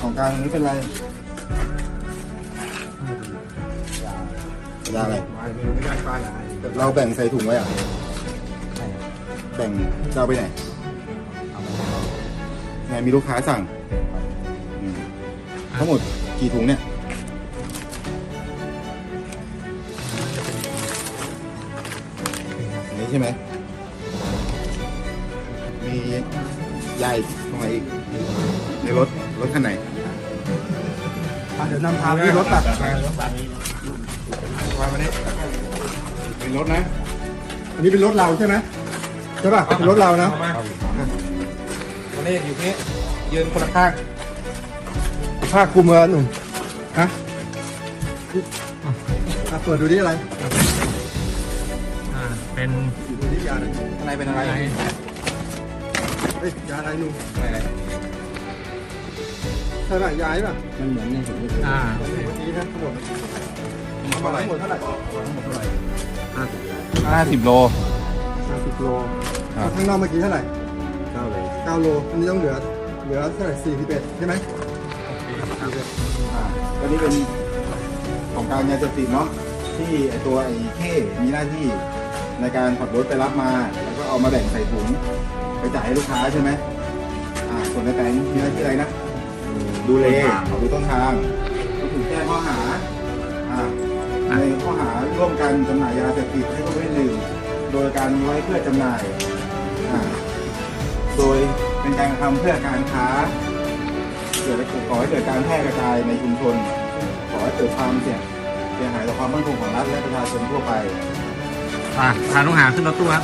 ของกลางนี้เป็นไรยาอะไร ไม่ได้ป้ายเราแบ่งใส่ถุงไว้อะ แบ่งจะเอาไปไหนไงมีลูกค้าสั่งอืมทั้งหมดกี่ถุงเนี่ย อันนี้ใช่ไหมมี ยายตรงไหนอีกในรถรถคันไหนเดี๋ยวนำพาไปที่รถอะวางมานี่เป็นรถนะ อันนี้เป็นรถเราใช่ไหมใช่ป่ะเป็นรถเรานะวันนี้อยู่นี่ยืนคนละข้างผ้าคลุมเออหนุ่มฮะอะเปิดดูดิอะไรอ่าเป็นดูดิยาอะไรข้างในเป็นอะไร เฮ้ยยาอะไรหนุ่มอะไรใช่ป่ะยาใช่ป่ะมันเหมือนในถุงอ่าเมื่อกี้นะทั้งหมดเท่าไหร่ทั้งหมดเท่าไหร่ห้าสิบโลห้าสิบโลครับข้างนอกเมื่อกี้เท่าไหร่เก้าโลเก้าโลอันนี้ต้องเหลือเหลือเท่าไหร่สี่สิบเอ็ดใช่ไหมอ่าก็นี่เป็นของการยาเสพติดเนาะที่ไอตัวไอ้เข้มีหน้าที่ในการขับรถไปรับมา แล้วก็เอามาแบ่งใส่ถุง ไปจ่ายให้ลูกค้าใช่ไหมอ่าส่วนในแต่งมีหน้าที่อะไรนะ ดูเลดูต้นทางก็ถูกแจ้งข้อหาอ่าในข้อหาร่วมกันจำหน่ายยาเสพติดให้ผู้อื่นดื่มโดยการไว้เพื่อจำหน่ายอ่าโดยเป็นการทำเพื่อการค้าเกิดขอให้เกิดการแพร่กระจายในชุมชนขอให้เกิดความเสี่ยงเสียหายต่อความมั่นคงของรัฐและประชาชนทั่วไปอ่าพาลูกหาขึ้นรถตู้ครับ